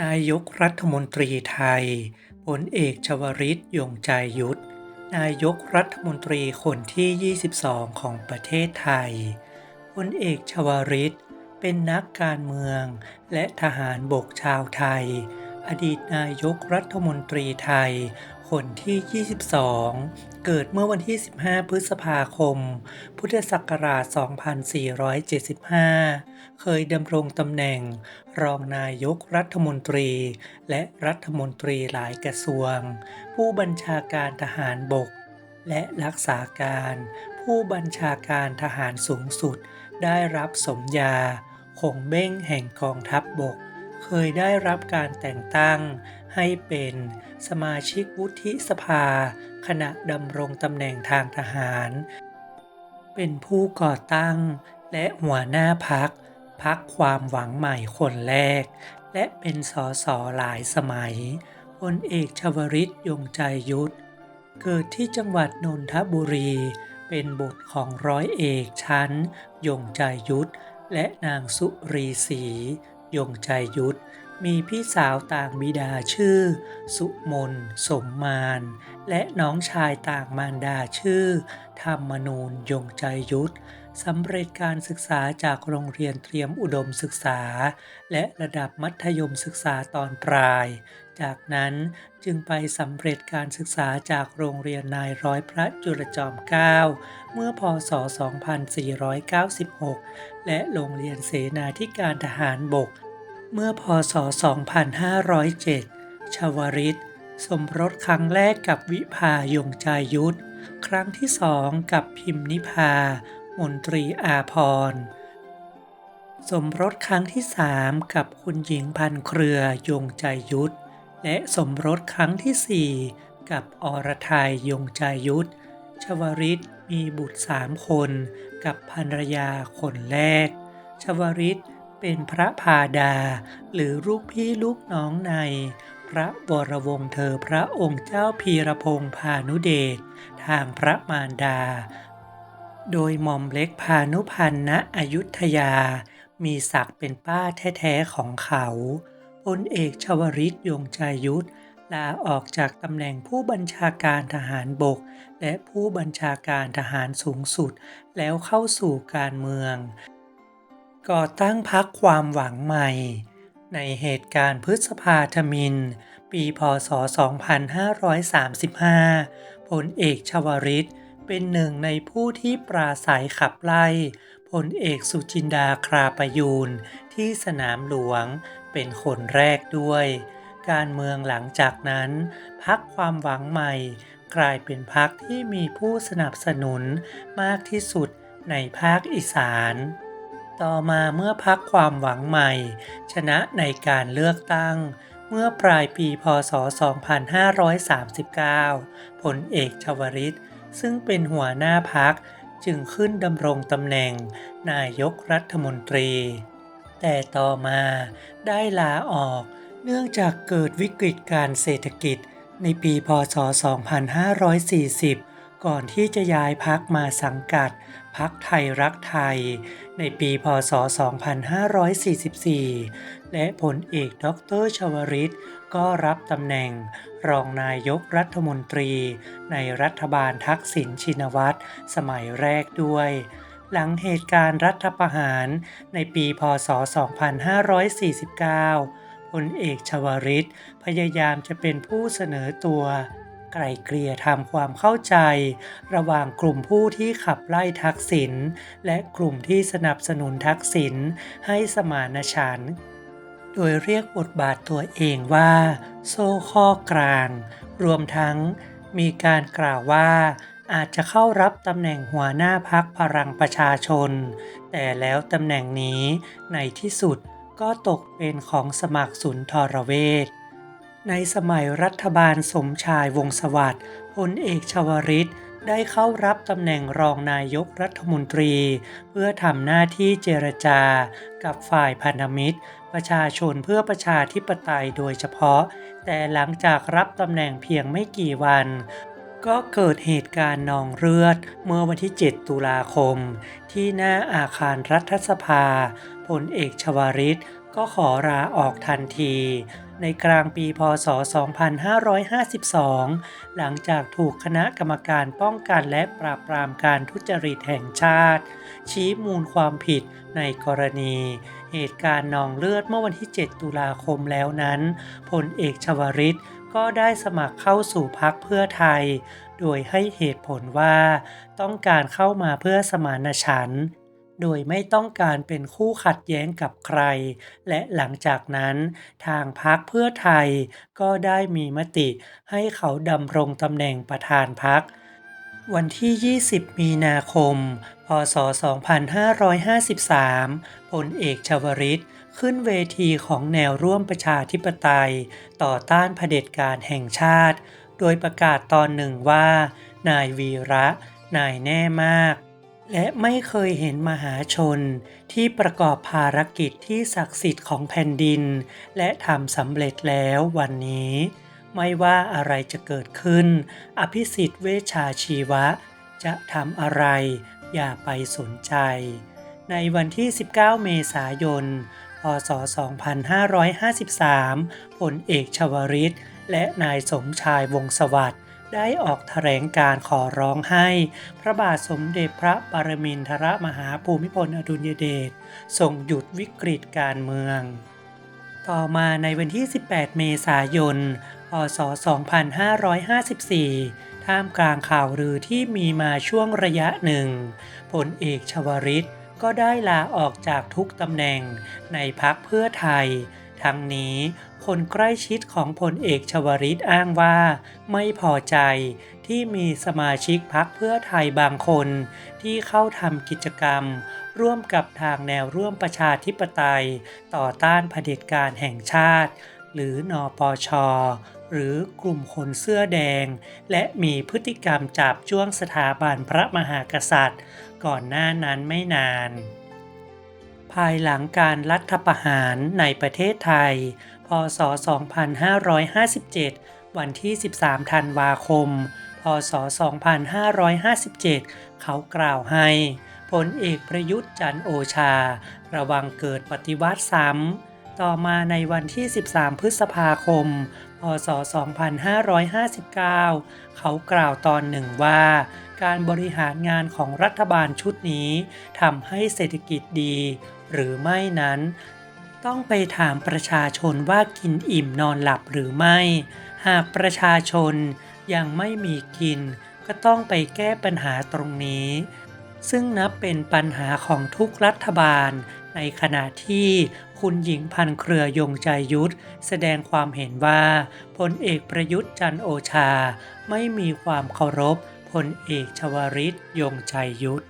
นายกรัฐมนตรีไทยพลเอกชวริตยงใจยุทธ นายกรัฐมนตรีคนที่ 22 ของประเทศไทยพลเอกชวริต เป็นนักการเมือง และทหารบกชาวไทย อดีตนายกรัฐมนตรีไทย คนที่ 22 เกิดเมื่อวันที่ 15 พฤษภาคม พุทธศักราช 2475 เคยดำรงตำแหน่ง รองนายกรัฐมนตรี และรัฐมนตรีหลายกระทรวง ผู้บัญชาการทหารบก และรักษาการ ผู้บัญชาการทหารสูงสุด ได้รับสมญาคงเบ้งแห่งกองทัพบบก เคยได้รับการแต่งตั้ง ให้เป็นสมาชิกวุฒิสภา ขณะดำรงตำแหน่งทางทหาร เป็นผู้ก่อตั้งและหัวหน้าพักพักความหวังใหม่คนแรก และเป็นสสหลายสมัยพลเอกชวริตยงใจยุทธ เกิดที่จังหวัดนนทบุรี เป็นบุตรของร้อยเอกชั้น ยงใจยุทธ และนางสุรีศรียงใจยุทธมีพี่สาวต่างบิดาชื่อ สุมน สมมาน และน้องชายต่างมารดาชื่อ ธรรมนูญยงใจยุทธสำเร็จการศึกษาจากโรงเรียนเตรียมอุดมศึกษา และระดับมัธยมศึกษาตอนปลาย จากนั้นจึงไปสำเร็จการศึกษาจากโรงเรียนนายร้อยพระจุลจอมเกล้าเมื่อพศ 2496 และโรงเรียนเสนาธิการทหารบก เมื่อพศ 2507 ชวริต สมรสครั้งแรกกับวิภายงใจยุทธ ครั้งที่สองกับพิมนิพา มนตรีอาพร สมรสครั้งที่สามกับคุณหญิงพันเครือยงใจยุทธ และสมรสครั้งที่สี่กับอรทัยยงใจยุทธ ชวริตมีบุตรสามคนกับภรรยาคนแรก ชวริต เป็นพระพาดา หรือลูกพี่ลูกน้องในพระวรวงศ์เธอพระองค์เจ้าพีรพงษ์พานุเดชทางพระมารดา โดยหม่อมเล็กพานุพันธ์ณอยุธยา มีศักดิ์เป็นป้าแท้ๆของเขาพลเอกชวริตยงใจยุทธลาออกจากตำแหน่งผู้บัญชาการทหารบก และผู้บัญชาการทหารสูงสุด แล้วเข้าสู่การเมือง ก่อตั้งพรรคความหวังใหม่ ในเหตุการณ์พฤษภาธมิน ปีพศ 2535พลเอกชวริต เป็นหนึ่งในผู้ที่ปราศัยขับไล่พลเอกสุจินดาคราประยูนที่สนามหลวงเป็นคนแรกด้วย การเมืองหลังจากนั้น พักความหวังใหม่ กลายเป็นพักที่มีผู้สนับสนุนมากที่สุดในภาคอีสาน ต่อมาเมื่อพักความหวังใหม่ ชนะในการเลือกตั้ง เมื่อปลายปีพศ 2539พลเอกชวริต ซึ่งเป็นหัวหน้าพักจึงขึ้นดำรงตำแหน่ง นายกรัฐมนตรี แต่ต่อมาได้ลาออกเนื่องจากเกิดวิกฤตการเศรษฐกิจในปีพศ 2540 ก่อนที่จะย้ายพักมาสังกัด พักไทยรักไทย ในปีพศ 2544 และผลเอกดรชวริต ก็รับตำแหน่ง รองนายกรัฐมนตรี ในรัฐบาลทักษิณชินวัตรสมัยแรกด้วยหลังเหตุการณ์รัฐประหารในปีพศ 2549 พลเอกชวริตพยายามจะเป็นผู้เสนอตัว ไกล่เกลี่ยทำความเข้าใจ ระหว่างกลุ่มผู้ที่ขับไล่ทักษิณและกลุ่มที่สนับสนุนทักษิณให้สมานฉันท์โดยเรียกบทบาทตัวเองว่า โซ่ข้อกลาง รวมทั้งมีการกล่าวว่าอาจจะเข้ารับตำแหน่งหัวหน้าพักพลังประชาชน แต่แล้วตำแหน่งนี้ในที่สุดก็ตกเป็นของสมัครสุนทรเวช ในสมัยรัฐบาลสมชายวงสวัสดิ์พลเอกชวริตได้เข้ารับตำแหน่งรองนายกรัฐมนตรี เพื่อทำหน้าที่เจรจา กับฝ่ายพันธมิตร ประชาชนเพื่อประชาธิปไตยโดยเฉพาะ แต่หลังจากรับตำแหน่งเพียงไม่กี่วัน ก็เกิดเหตุการณ์นองเลือด เมื่อวันที่ 7 ตุลาคม ที่หน้าอาคารรัฐสภาพลเอกชวริตก็ขอลาออกทันทีในกลางปีพศ 2552 หลังจากถูกคณะกรรมการป้องกันและปราบปรามการทุจริตแห่งชาติ ชี้มูลความผิดในกรณี เหตุการณ์นองเลือดเมื่อวันที่ 7 ตุลาคมแล้วนั้นพลเอกชวริตก็ได้สมัครเข้าสู่พักเพื่อไทย โดยให้เหตุผลว่า ต้องการเข้ามาเพื่อสมานฉันท์ โดยไม่ต้องการเป็นคู่ขัดแย้งกับใคร และหลังจากนั้น ทางพรรคเพื่อไทยก็ได้มีมติให้เขาดำรงตำแหน่งประธานพรรควันที่ 20 มีนาคม พศ 2553พลเอกชวริตขึ้นเวทีของแนวร่วมประชาธิปไตย ต่อต้านเผด็จการแห่งชาติ โดยประกาศตอนหนึ่งว่า นายวีระ นายแน่มาก และไม่เคยเห็นมหาชนที่ประกอบภารกิจที่ศักดิ์สิทธิ์ของแผ่นดิน และทำสำเร็จแล้ววันนี้ ไม่ว่าอะไรจะเกิดขึ้น อภิสิทธิ์เวชาชีวะ จะทำอะไรอย่าไปสนใจ ในวันที่ 19 เมษายน พศ 2553 ผลเอกชวริต และนายสมชายวงศสวัสดิ์ ได้ออกแถลงการขอร้องให้ พระบาทสมเด็จพระปรมินทรมหาภูมิพลอดุลยเดชทรงหยุดวิกฤตการเมือง ต่อมาในวันที่ 18 เมษายน พศ 2554 ท่ามกลางข่าวลือที่มีมาช่วงระยะหนึ่งพลเอกชวริตก็ได้ลาออกจากทุกตำแหน่งในพักเพื่อไทย ทั้งนี้คนใกล้ชิดของพลเอกชวริตอ้างว่า ไม่พอใจที่มีสมาชิกพักเพื่อไทยบางคน ที่เข้าทำกิจกรรม ร่วมกับทางแนวร่วมประชาธิปไตย ต่อต้านเผด็จการแห่งชาติ หรือนอปชหรือกลุ่มคนเสื้อแดง และมีพฤติกรรมจับจ้วงสถาบันพระมหากษัตริย์ ก่อนหน้านั้นไม่นาน ภายหลังการรัฐประหารในประเทศไทย พศ 2557 วันที่ 13 ธันวาคม พศ 2557 เขากล่าวให้พลเอกประยุทธ์จันโอชา ระวังเกิดปฏิวัติซ้ำ ต่อมาในวันที่ 13 พฤษภาคม พศ 2559 เขากล่าวตอนหนึ่งว่า การบริหารงานของรัฐบาลชุดนี้ทำให้เศรษฐกิจดี หรือไม่นั้น ต้องไปถามประชาชนว่ากินอิ่มนอนหลับหรือไม่ หากประชาชนยังไม่มีกิน ก็ต้องไปแก้ปัญหาตรงนี้ ซึ่งนับเป็นปัญหาของทุกรัฐบาล ในขณะที่คุณหญิงพันเครือยงใจยุทธแสดงความเห็นว่าพลเอกประยุทธ์จันโอชา ไม่มีความเคารพพลเอกชวริตยงใจยุทธ